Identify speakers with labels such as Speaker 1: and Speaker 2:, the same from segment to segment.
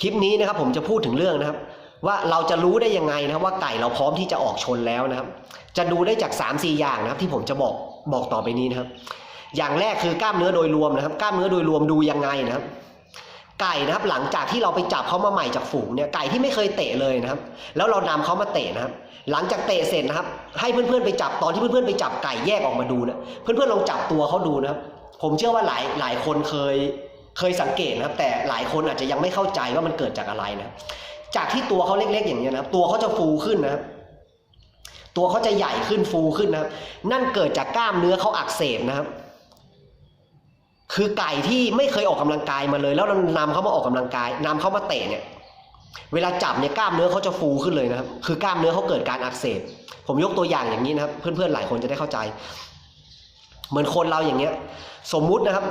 Speaker 1: คลิปนี้นะครับผมจะพูดถึงเรื่องนะครับ ว่าเราจะรู้ได้ยังไงนะครับว่าไก่เราพร้อมที่จะออกชนแล้วนะครับ จะดูได้จาก3ามสี่อย่างนะครับ ที่ผมจะบอกบอกต่อไปนี้นะครับ อย่างแรกคือกล้ามเนื้อโดยรวมนะครับ กล้ามเนื้อโดยรวมดูยังไงนะครับ ไก่นะครับหลังจากที่เราไปจับเขามาใหม่จากฝูงเนี่ยไก่ที่ไม่เคยเตะเลยนะครับ แล้วเรานำเขามาเตะนะครับ หลังจากเตะเสร็จนะครับ ให้เพื่อนๆไปจับตอนที่เพื่อนๆไปจับไก่แยกออกมาดูนะเพื่อนๆลองจับตัวเขาดูนะครับ ผมเชื่อว่าหลายหลายคนเคย เคยสังเกตนะครับ แต่หลายคนอาจจะยังไม่เข้าใจว่ามันเกิดจากอะไรนะจากที่ตัวเขาเล็กๆ อย่างนี้ยนะครับ ตัวเขาจะฟูขึ้นนะครับตัวเขาจะใหญ่ขึ้นฟูขึ้นนะครับ นั่นเกิดจากกล้ามเนื้อเขาอักเสบนะครับ คือไก่ที่ไม่เคยออกกำลังกายมาเลย แล้วเรานำเขามาออกกำลังกายนำเขามาเตะเนี่ยเวลาจับเนี่ยกล้ามเนื้อเขาจะฟูขึ้นเลยนะครับ คือกล้ามเนื้อเขาเกิดการอักเสบ ผมยกตัวอย่างอย่างนี้นะครับ เพื่อนๆหลายคนจะได้เข้าใจ เหมือนคนเราอย่างเงี้ย สมมุตินะครับ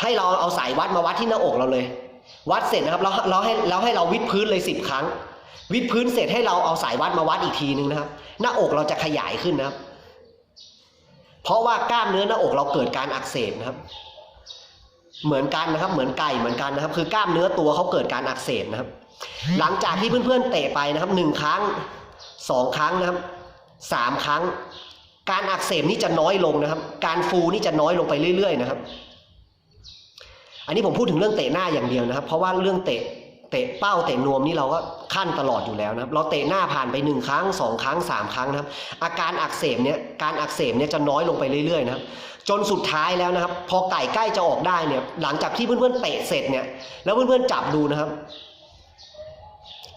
Speaker 1: ให้เราเอาสายวัดมาวัดที่หน้าอกเราเลย วัดเสร็จนะครับแล้วเราให้เราให้เราวิดพื้นเลยสิบครั้ง วิดพื้นเสร็จให้เราเอาสายวัดมาวัดอีกทีนึงนะครับ หน้าอกเราจะขยายขึ้นนะครับ เพราะว่ากล้ามเนื้อหน้าอกเราเกิดการอักเสบนะครับ เหมือนกันนะครับ เหมือนไก่เหมือนกันนะครับ คือกล้ามเนื้อตัวเขาเกิดการอักเสบนะครับ หลังจากที่เพื่อนๆเตะไปนะครับหนึ่งครั้งสองครั้งนะครับสามครั้ง การอักเสบนี่จะน้อยลงนะครับ การฟูนี่จะน้อยลงไปเรื่อย ๆ นะครับ อันนี้ผมพูดถึงเรื่องเตะหน้าอย่างเดียวนะครับ เพราะว่าเรื่องเตะเตะเป้าเตะนวมนี่เราก็ขั้นตลอดอยู่แล้วนะครับ เราเตะหน้าผ่านไปหนึ่งครั้งสองครั้งสามครั้งนะครับ อาการอักเสบเนี่ยการอักเสบเนี่ยจะน้อยลงไปเรื่อยๆนะครับจนสุดท้ายแล้วนะครับ พอไก่ใกล้จะออกได้เนี่ยหลังจากที่เพื่อนๆเตะเสร็จเนี่ยแล้วเพื่อนๆจับดูนะครับ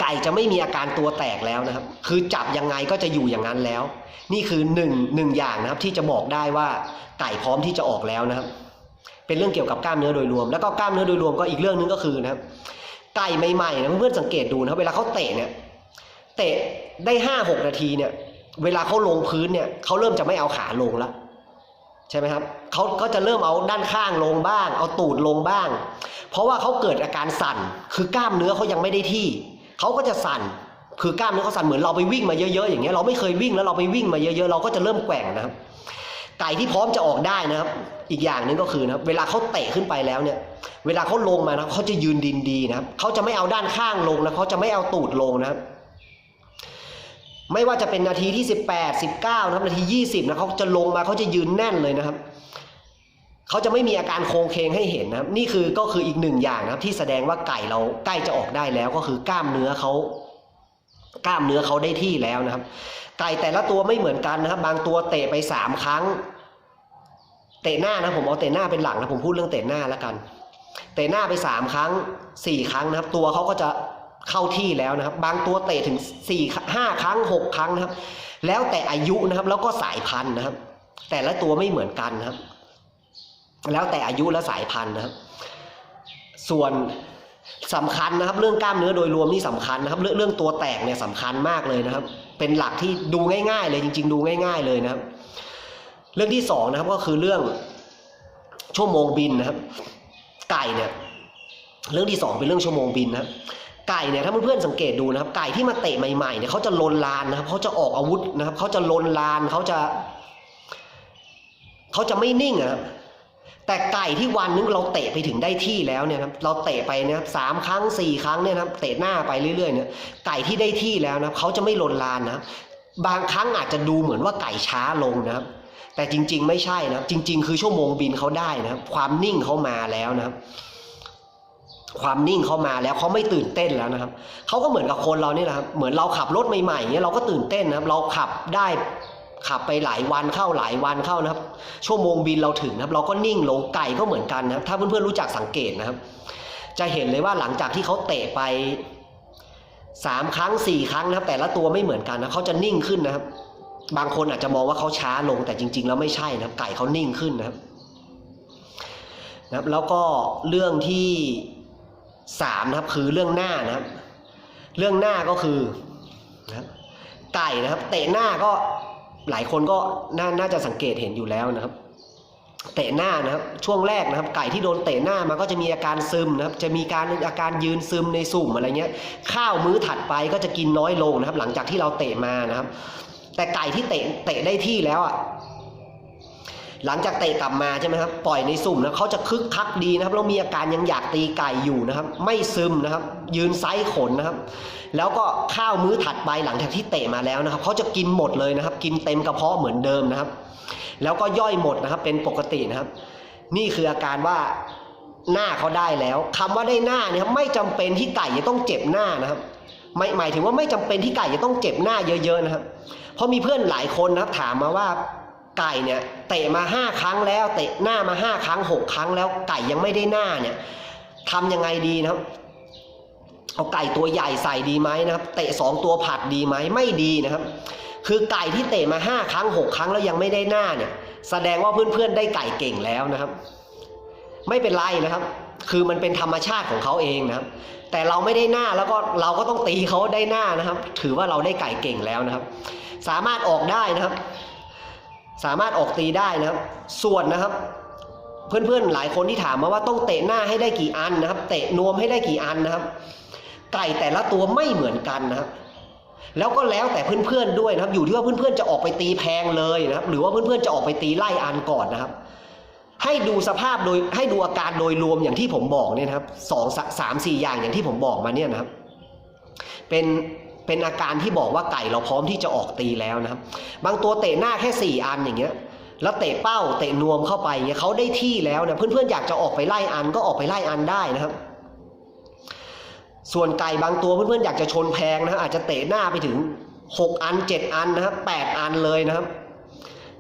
Speaker 1: ไก่จะไม่มีอาการตัวแตกแล้วนะครับ คือจับยังไงก็จะอยู่อย่างนั้นแล้ว นี่คือหนึ่งหนึ่งอย่างนะครับที่จะบอกได้ว่าไก่พร้อมที่จะออกแล้วนะครับ เป็นเรื่องเกี่ยวกับกล้ามเนื้อโดยรวม แล้วก็กล้ามเนื้อโดยรวมก็อีกเรื่องนึงก็คือนะครับไก่ใหม่ๆนะเพื่อนสังเกตดูนะเวลาเขาเตะเนี่ยเตะได้ห้าหกนาทีเนี่ย เวลาเขาลงพื้นเนี่ยเขาเริ่มจะไม่เอาขาลงแล้วใช่ไหมครับเขาก็จะเริ่มเอาด้านข้างลงบ้าง เอาตูดลงบ้าง เพราะว่าเขาเกิดอาการสั่น คือกล้ามเนื้อเขายังไม่ได้ที่เขาก็จะสั่น คือกล้ามเนื้อเขาสั่นเหมือนเราไปวิ่งมาเยอะๆอย่างเงี้ยเราไม่เคยวิ่งแล้วเราไปวิ่งมาเยอะๆเราก็จะเริ่มแกว่งนะครับ ไก่ที่พร้อมจะออกได้นะครับ อีกอย่างหนึ่งก็คือนะครับ เวลาเขาเตะขึ้นไปแล้วเนี่ย เวลาเขาลงมานะเขาจะยืนดินดีนะครับเขาจะไม่เอาด้านข้างลงนะเขาจะไม่เอาตูดลงนะครับไม่ว่าจะเป็นนาทีที่ 18 19นะครับนาที 20นะเขาจะลงมาเขาจะยืนแน่นเลยนะครับเขาจะไม่มีอาการโครงเคงให้เห็นนะครับ นี่คือก็คืออีกหนึ่งอย่างนะครับ ที่แสดงว่าไก่เราใกล้จะออกได้แล้วก็คือกล้ามเนื้อเขา กล้ามเนื้อเขาได้ที่แล้วนะครับ ไก่แต่ละตัวไม่เหมือนกันนะครับ บางตัวเตะไปสามครั้ง เตะหน้านะผมเอาเตะหน้าเป็นหลักนะผมพูดเรื่องเตะหน้าแล้วกัน เตะหน้าไปสามครั้งสี่ครั้งนะครับ ตัวเขาก็จะเข้าที่แล้วนะครับ บางตัวเตะถึงสี่ห้าครั้งหกครั้งนะครับ แล้วแต่อายุนะครับ แล้วก็สายพันธุ์นะครับ แต่ละตัวไม่เหมือนกันนะครับ แล้วแต่อายุและสายพันธุ์นะครับ ส่วน สำคัญนะครับ เรื่องกล้ามเนื้อโดยรวมนี่สำคัญนะครับ เรื่องเรื่องตัวแตกเนี่ยสำคัญมากเลยนะครับ เป็นหลักที่ดูง่าย ๆ เลยจริง ๆ ดูง่าย ๆ เลยนะครับ เรื่องที่สองนะครับก็คือเรื่องชั่วโมงบินนะครับ ไก่เนี่ย เรื่องที่สองเป็นเรื่องชั่วโมงบินนะครับไก่เนี่ยถ้าเพื่อนๆสังเกตดูนะครับ ไก่ที่มาเตะใหม่ๆเนี่ยเขาจะลนลานนะครับเขาจะออกอาวุธนะครับเขาจะลนลานเขาจะเขาจะไม่นิ่งอะครับ แต่ไก่ที่วันนึงเราเตะไปถึงได้ที่แล้วเนี่ยครับเราเตะไปนะครับสามครั้งสี่ครั้งเนี่ยนะครับเตะหน้าไปเรื่อยๆเนี่ยไก่ที่ได้ที่แล้วนะครับเขาจะไม่ลนลานนะบางครั้งอาจจะดูเหมือนว่าไก่ช้าลงนะครับ แต่จริง ๆ ไม่ใช่นะครับ จริง ๆ คือชั่วโมงบินเขาได้นะครับ ความนิ่งเขามาแล้วนะครับความนิ่งเขามาแล้วเขาไม่ตื่นเต้นแล้วนะครับเขาก็เหมือนกับคนเรานี่แหละครับเหมือนเราขับรถใหม่ๆเนี่ยเราก็ตื่นเต้นนะครับ เราขับได้ ขับไปหลายวันเข้าหลายวันเข้านะครับ ชั่วโมงบินเราถึงนะครับ เราก็นิ่งลงไก่ก็เหมือนกันนะครับ ถ้าเพื่อนๆรู้จักสังเกตนะครับ จะเห็นเลยว่าหลังจากที่เขาเตะไปสามครั้งสี่ครั้งนะครับ แต่ละตัวไม่เหมือนกันนะเขาจะนิ่งขึ้นนะครับ บางคนอาจจะมองว่าเขาช้าลงแต่จริง ๆ แล้วไม่ใช่นะครับ ไก่เขานิ่งขึ้นนะครับนะครับ แล้วก็เรื่องที่สามนะครับคือเรื่องหน้านะครับ เรื่องหน้าก็คือนะครับไก่นะครับ เตะหน้าก็ หลายคนก็น่าน่าจะสังเกตเห็นอยู่แล้วนะครับ เตะหน้านะครับช่วงแรกนะครับ ไก่ที่โดนเตะหน้ามันก็จะมีอาการซึมนะครับ จะมีการอาการยืนซึมในสุ่มอะไรเงี้ย ข้าวมื้อถัดไปก็จะกินน้อยลงนะครับ หลังจากที่เราเตะมานะครับ แต่ไก่ที่เตะเตะได้ที่แล้วอะ หลังจากเตะกลับมาใช่ไหมครับปล่อยในสุ่มนะเขาจะคึกคักดีนะครับแล้วมีอาการยังอยากตีไก่อยู่นะครับ ไม่ซึมนะครับ ยืนไซส์ขนนะครับ แล้วก็ข้าวมื้อถัดไปหลังจากที่เตะมาแล้วนะครับเขาจะกินหมดเลยนะครับ กินเต็มกระเพาะเหมือนเดิมนะครับ แล้วก็ย่อยหมดนะครับเป็นปกตินะครับ นี่คืออาการว่าหน้าเขาได้แล้วคำว่าได้หน้าเนี่ยครับไม่จำเป็นที่ไก่จะต้องเจ็บหน้านะครับไม่หมายถึงว่าไม่จำเป็นที่ไก่จะต้องเจ็บหน้าเยอะ ๆ นะครับ เพราะมีเพื่อนหลายคนนะครับถามมาว่า ไก่เนี่ยเตะมาห้าครั้งแล้วเตะหน้ามาห้าครั้งหกครั้งแล้วไก่ยังไม่ได้หน้าเนี่ยทำยังไงดีนะครับเอาไก่ตัวใหญ่ใส่ดีไหมนะครับ เตะสองตัวผัดดีไหมไม่ดีนะครับ คือไก่ที่เตะมาห้าครั้งหกครั้งแล้วยังไม่ได้หน้าเนี่ย แสดงว่าเพื่อนๆได้ไก่เก่งแล้วนะครับ ไม่เป็นไรนะครับ คือมันเป็นธรรมชาติของเขาเองนะครับ แต่เราไม่ได้หน้าแล้วก็เราก็ต้องตีเขาได้หน้านะครับ ถือว่าเราได้ไก่เก่งแล้วนะครับ สามารถออกได้นะครับ สามารถออกตีได้นะครับ ส่วนนะครับ เพื่อนๆหลายคนที่ถามมาว่าต้องเตะหน้าให้ได้กี่อันนะครับ เตะนวมให้ได้กี่อันนะครับ ไก่แต่ละตัวไม่เหมือนกันนะครับ แล้วก็แล้วแต่เพื่อนๆด้วยนะครับ อยู่ที่ว่าเพื่อนๆจะออกไปตีแพงเลยนะครับ หรือว่าเพื่อนๆจะออกไปตีไล่อันก่อนนะครับ ให้ดูสภาพโดยให้ดูอาการโดยรวมอย่างที่ผมบอกเนี่ยนะครับสองสสามสี่อย่างอย่างที่ผมบอกมาเนี่ยนะครับ เป็น เป็นอาการที่บอกว่าไก่เราพร้อมที่จะออกตีแล้วนะครับ บางตัวเตะหน้าแค่สี่อันอย่างเงี้ย แล้วเตะเป้าเตะนวมเข้าไปเงี้ยเขาได้ที่แล้วนะเพื่อนๆอยากจะออกไปไล่อันก็ออกไปไล่อันได้นะครับ ส่วนไก่บางตัวเพื่อนๆอยากจะชนแพงนะอาจจะเตะหน้าไปถึงหกอันเจ็ดอันนะครับแปดอันเลยนะครับ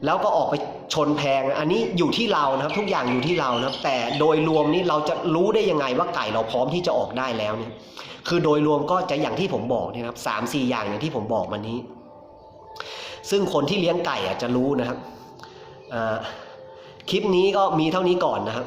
Speaker 1: แล้วก็ออกไป ชนแพง อันนี้อยู่ที่เรานะครับ ทุกอย่างอยู่ที่เรานะครับ แต่โดยรวมนี่เราจะรู้ได้ยังไงว่าไก่เราพร้อมที่จะออกได้แล้วเนี่ย คือโดยรวมก็จะอย่างที่ผมบอกเนี่ยนะครับสามสี่อย่างอย่างที่ผมบอกมานี้ ซึ่งคนที่เลี้ยงไก่อาจจะรู้นะครับคลิปนี้ก็มีเท่านี้ก่อนนะครับ